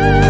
Herkese merhaba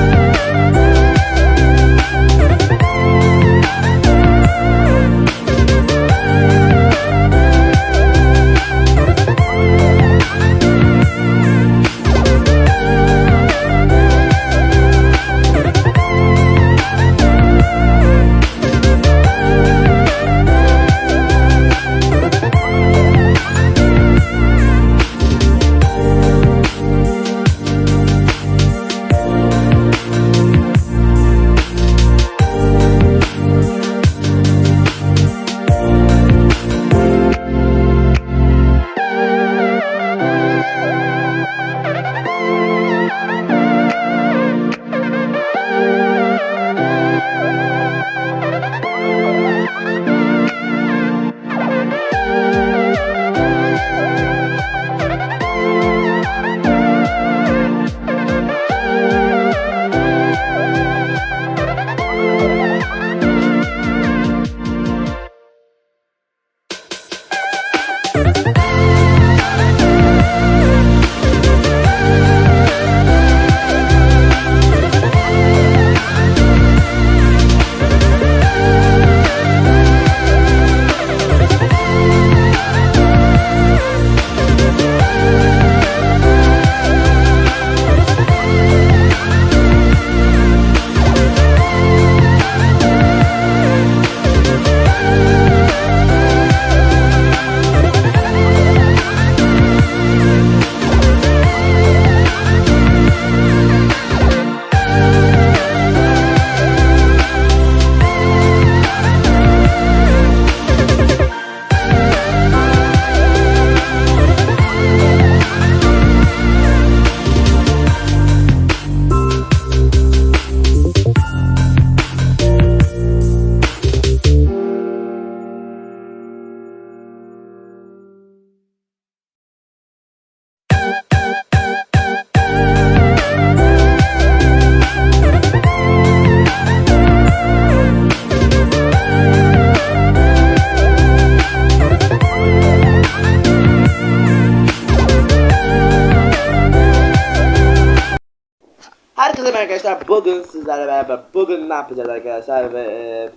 arkadaşlar. Bugün sizlerle beraber bugün ne yapacağız arkadaşlar ve e,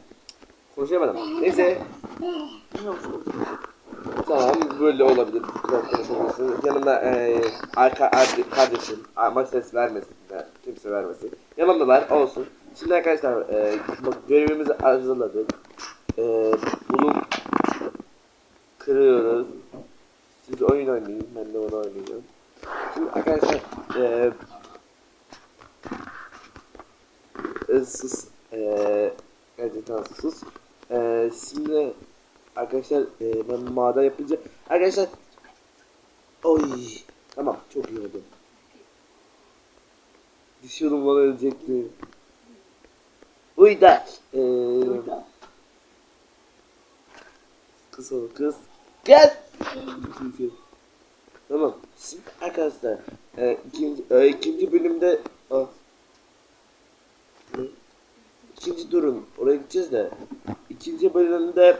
konuşamadım. Neyse. Tamam böyle olabilir. Biraz konuşabilirsin. Yanımda e, arka arka kardeşim ama ses vermesin de kimse vermesin. Yanımdalar olsun. Şimdi arkadaşlar e, görevimizi hazırladık. E, bunu kırıyoruz. Siz oyun oynayın. Ben de onu oynayacağım. Şimdi arkadaşlar e, ıssız eee gerçekten ıssız. Eee şimdi arkadaşlar eee ben maden yapınca arkadaşlar oy tamam çok iyi oldu. Düşüyordum bana ölecekti. Uy da eee kız ol kız. Gel! Tamam şimdi arkadaşlar eee ikinci, eee, ikinci bölümde ah, İkinci durun oraya gideceğiz de. İkinci bölümde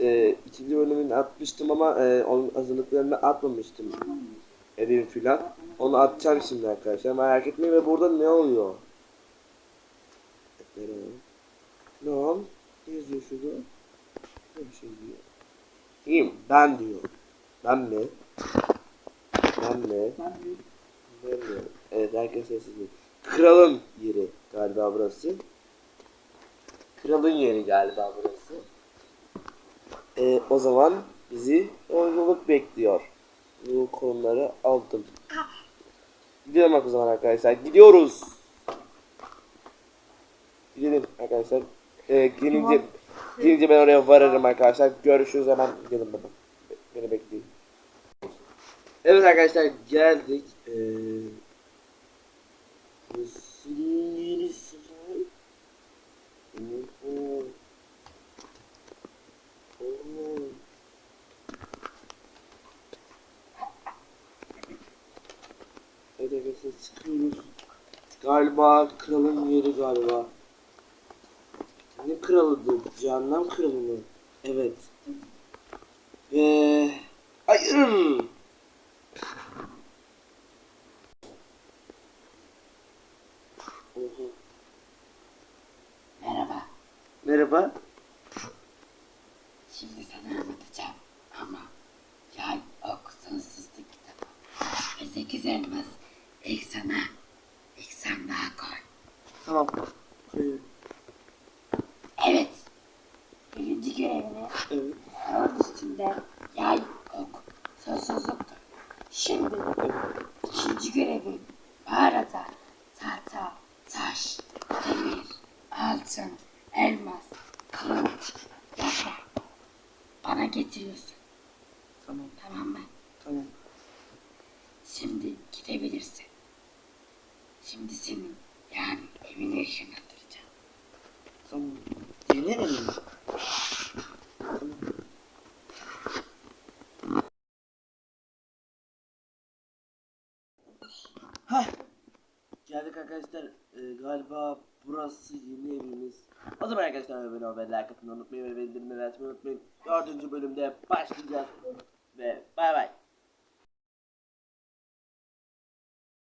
e, ikinci bölümünü atmıştım ama e, onun hazırlıklarını atmamıştım. Evim filan. Onu atacağım şimdi arkadaşlar. Merak etmeyin ve burada ne oluyor? Ne ol? Ne yazıyor şurada? Ne bir şey diyor? Kim? Ben diyor. Ben mi? Ben mi? Ben mi? Evet herkes sessiz kralın yeri galiba burası Kralın yeri galiba burası. Ee, o zaman bizi oyunculuk bekliyor. Bu konuları aldım. Gidelim o zaman arkadaşlar. Gidiyoruz. Gidelim arkadaşlar. Ee, gelince, gelince ben oraya varırım arkadaşlar. Görüşürüz hemen gidelim. Beni bekleyin. Evet arkadaşlar geldik. Ee, Arkadaşlar çıkıyoruz. Galiba kralın yeri galiba. Ne kralıdır? Cehennem kralı mı? Evet. Ve... Hayır! Merhaba. Merhaba. Tamam. Koyuyorum. Evet. Birinci görevini Evet. onun üstünde yay ok sonsuzluktur. Şimdi ikinci görevin mağarada tahta, taş, demir, altın, elmas, kılıç, yaprak bana getiriyorsun. Tamam. Tamam mı? Tamam. Şimdi gidebilirsin. Şimdi senin yani evine ışınlandıracağım. Tamam. Yeni mi? Tamam. Hah. Geldik arkadaşlar. Ee, galiba burası yeni evimiz. O zaman arkadaşlar abone olmayı, like atmayı unutmayın ve bildirimleri açmayı unutmayın. Dördüncü bölümde başlayacağız. Ve bay bay.